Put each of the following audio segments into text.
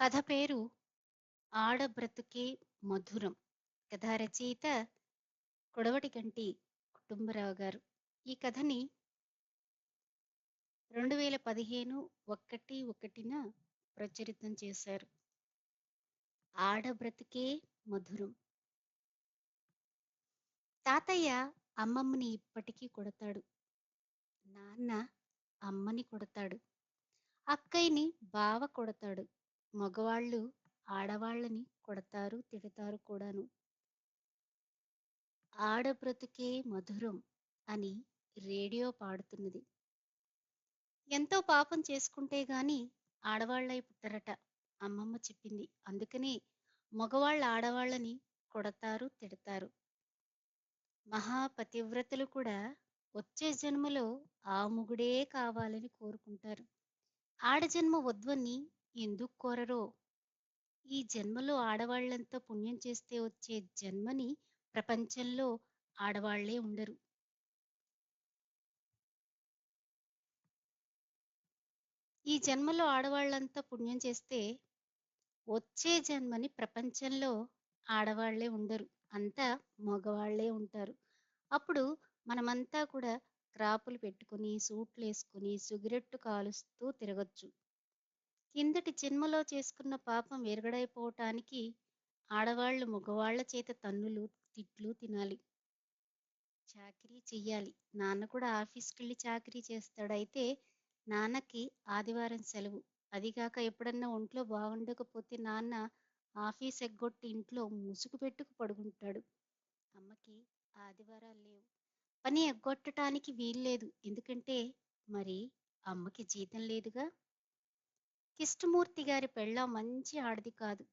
కథ పేరు ఆడబ్రతుకే మధురం. కథ రచయిత కొడవటిగంటి కుటుంబరావు గారు. ఈ కథని రెండు వేల పదిహేను ఒకటి ఒకటిన ప్రచురితం చేశారు. ఆడబ్రతుకే మధురం. తాతయ్య అమ్మమ్మని ఇప్పటికీ కొడతాడు. నాన్న అమ్మని కొడతాడు. అక్కయ్యని బావ కొడతాడు. మగవాళ్ళు ఆడవాళ్ళని కొడతారు తిడతారు కూడాను. ఆడబ్రతుకే మధురం అని రేడియో పాడుతున్నది. ఎంతో పాపం చేసుకుంటే గాని ఆడవాళ్ళై పుట్టరట అమ్మమ్మ చెప్పింది. అందుకనే మగవాళ్ళ ఆడవాళ్ళని కొడతారు తిడతారు. మహాపతివ్రతలు కూడా వచ్చే జన్మలో ఆ ముగుడే కావాలని కోరుకుంటారు. ఆడజన్మ వద్వని ఎందుకు కోరరో? ఈ జన్మలో ఆడవాళ్ళంతా పుణ్యం చేస్తే వచ్చే జన్మని ప్రపంచంలో ఆడవాళ్ళే ఉండరు. ఈ జన్మలో ఆడవాళ్ళంతా పుణ్యం చేస్తే వచ్చే జన్మని ప్రపంచంలో ఆడవాళ్ళే ఉండరు. అంతా మగవాళ్ళే ఉంటారు. అప్పుడు మనమంతా కూడా క్రాపులు పెట్టుకుని సూట్లు వేసుకుని సిగరెట్టు కాలుస్తూ తిరగచ్చు. కిందటి జన్మలో చేసుకున్న పాపం ఎరగడైపోవటానికి ఆడవాళ్ళు మగవాళ్ళ చేత తన్నులు తిట్లు తినాలి. చాకరీ చెయ్యాలి. నాన్న కూడా ఆఫీస్కి వెళ్ళి చాకరీ చేస్తాడు అయితే నాన్నకి ఆదివారం సెలవు. అదిగాక ఎప్పుడన్నా ఒంట్లో బాగుండకపోతే నాన్న ఆఫీస్ ఎగ్గొట్టి ఇంట్లో ముసుగు పెట్టుకు పడుకుంటాడు. అమ్మకి ఆదివారాలు లేవు. పని ఎగ్గొట్టడానికి వీల్లేదు. ఎందుకంటే మరి అమ్మకి జీతం లేదుగా? కిష్టమూర్తి గారి పెళ్ళ మంచి ఆడది కాదు.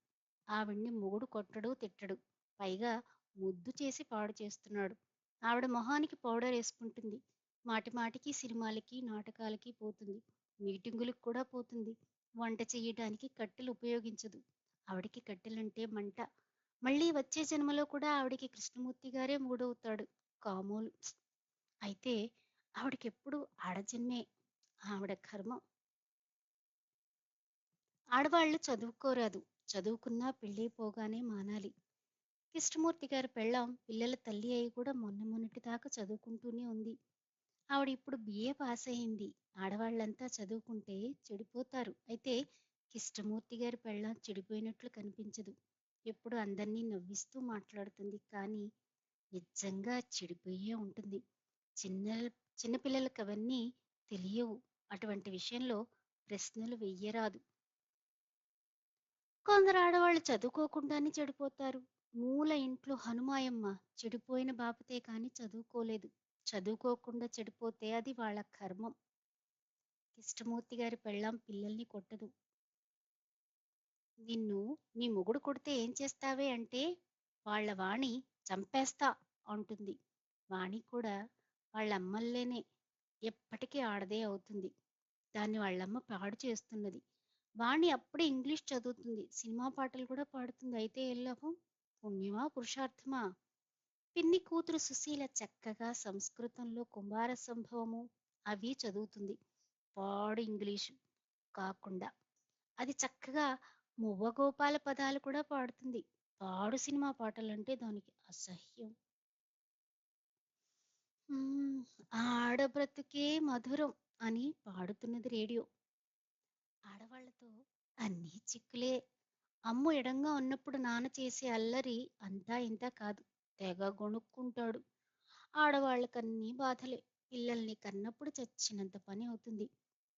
ఆవిడ్ని మొగుడు కొట్టడు తిట్టడు. పైగా ముద్దు చేసి పాడు చేస్తున్నాడు. ఆవిడ మొహానికి పౌడర్ వేసుకుంటుంది మాటి మాటికి సినిమాలకి నాటకాలకి పోతుంది. మీటింగులకు కూడా పోతుంది. వంట చేయడానికి కట్టెలు ఉపయోగించదు. ఆవిడికి కట్టెలంటే మంట. మళ్ళీ వచ్చే జన్మలో కూడా ఆవిడికి కృష్ణమూర్తి గారే మూడవుతాడు. కామోలు. అయితే ఆవిడకెప్పుడు ఆడజన్మే. ఆవిడ కర్మ. ఆడవాళ్ళు చదువుకోరాదు. చదువుకున్నా పెళ్ళైపోగానే మానాలి. కృష్ణమూర్తి గారి పెళ్ళాం పిల్లల తల్లి అయి కూడా మొన్న మొన్నటి దాకా చదువుకుంటూనే ఉంది. ఆవిడ ఇప్పుడు బిఏ పాస్ అయింది. ఆడవాళ్ళంతా చదువుకుంటే చెడిపోతారు. అయితే కిష్టమూర్తి గారి పెళ్ళాం చెడిపోయినట్లు కనిపించదు. ఎప్పుడు అందరినీ నవ్విస్తూ మాట్లాడుతుంది. కానీ నిజంగా చెడిపోయే ఉంటుంది. చిన్న చిన్నపిల్లలకు అవన్నీ తెలియవు. అటువంటి విషయంలో ప్రశ్నలు వెయ్యరాదు కొందరు ఆడవాళ్ళు చదువుకోకుండానే చెడిపోతారు. మూల ఇంట్లో హనుమాయమ్మ చెడిపోయిన బాపతే కాని చదువుకోలేదు. చదువుకోకుండా చెడిపోతే అది వాళ్ళ కర్మం. కృష్ణమూర్తి గారి పెళ్ళాం పిల్లల్ని కొట్టదు. నిన్ను నీ మొగుడు కొడితే ఏం చేస్తావే అంటే వాళ్ళ వాణి చంపేస్తా అంటుంది. వాణి కూడా వాళ్ళ అమ్మల్లేనే. ఎప్పటికీ ఆడదే అవుతుంది. దాన్ని వాళ్ళమ్మ పాడు చేస్తున్నది. వాణి అప్పుడే ఇంగ్లీష్ చదువుతుంది. సినిమా పాటలు కూడా పాడుతుంది. అయితే ఎల్లవు పుణ్యమా? పురుషార్థమా? పిన్ని కూతురు సుశీల చక్కగా సంస్కృతంలో కుమార సంభవము అవి చదువుతుంది. పాడు ఇంగ్లీషు కాకుండా. అది చక్కగా మువ్వగోపాల పదాలు కూడా పాడుతుంది. పాడు సినిమా పాటలంటే దానికి అసహ్యం. ఆడబ్రతుకే మధురం అని పాడుతున్నది రేడియో. ఆడవాళ్ళతో అన్నీ చిక్కులే. అమ్ము ఎడంగా ఉన్నప్పుడు నాన్న చేసే అల్లరి అంతా ఇంత కాదు. తెగ గొణుక్కుంటాడు. ఆడవాళ్ళకన్నీ బాధలే. పిల్లల్ని కన్నప్పుడు చచ్చినంత పని అవుతుంది.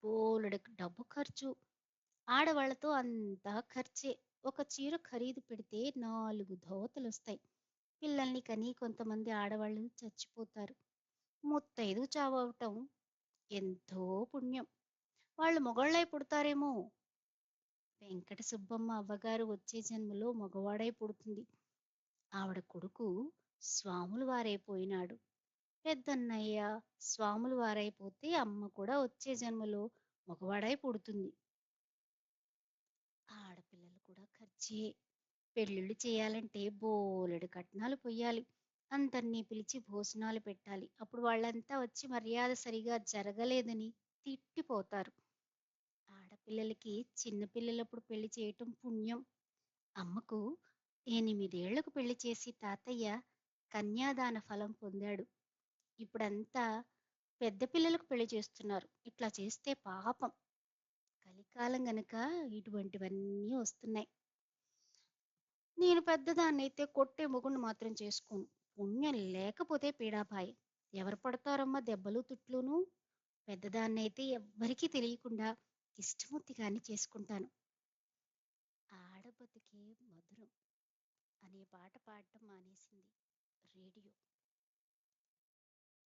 బోలెడు డబ్బు ఖర్చు. ఆడవాళ్ళతో అంతా ఖర్చే. ఒక చీర ఖరీదు పెడితే నాలుగు ధోతలు వస్తాయి పిల్లల్ని కని కొంతమంది ఆడవాళ్ళు చచ్చిపోతారు. ముత్తైదు చావటం ఎంతో పుణ్యం. వాళ్ళు మొగళ్ళై పుడతారేమో. వెంకట సుబ్బమ్మ అవ్వగారు వచ్చే జన్మలో మగవాడై పుడుతుంది. ఆవిడ కొడుకు స్వాములు వారైపోయినాడు. పెద్దన్నయ్య స్వాములు వారైపోతే అమ్మ కూడా వచ్చే జన్మలో మగవాడై పుడుతుంది. ఆడపిల్లలు కూడా ఖర్చే. పెళ్ళిళ్ళు చేయాలంటే బోలెడు కట్నాలు పొయ్యాలి. అందరినీ పిలిచి భోజనాలు పెట్టాలి. అప్పుడు వాళ్ళంతా వచ్చి మర్యాద సరిగా జరగలేదని తిట్టిపోతారు. పిల్లలకి చిన్న పిల్లలప్పుడు పెళ్ళి చేయటం పుణ్యం. అమ్మకు ఎనిమిదేళ్ళకు పెళ్ళి చేసి తాతయ్య కన్యాదాన ఫలం పొందాడు. ఇప్పుడంతా పెద్ద పిల్లలకు పెళ్ళి చేస్తున్నారు. ఇట్లా చేస్తే పాపం. కలికాలం గనక ఇటువంటివన్నీ వస్తున్నాయి. నేను పెద్దదాన్నైతే కొట్టే మొగుడిని మాత్రం చేసుకోను. పుణ్యం లేకపోతే పీడాపాయి ఎవరు పడతారమ్మా దెబ్బలు తిట్లును? పెద్దదాన్నైతే ఎవ్వరికీ తెలియకుండా ఇష్టమొత్తిగాని చేసుకుంటాను. ఆడబతుకే మధురం అనే పాట పాడటం మానేసింది రేడియో.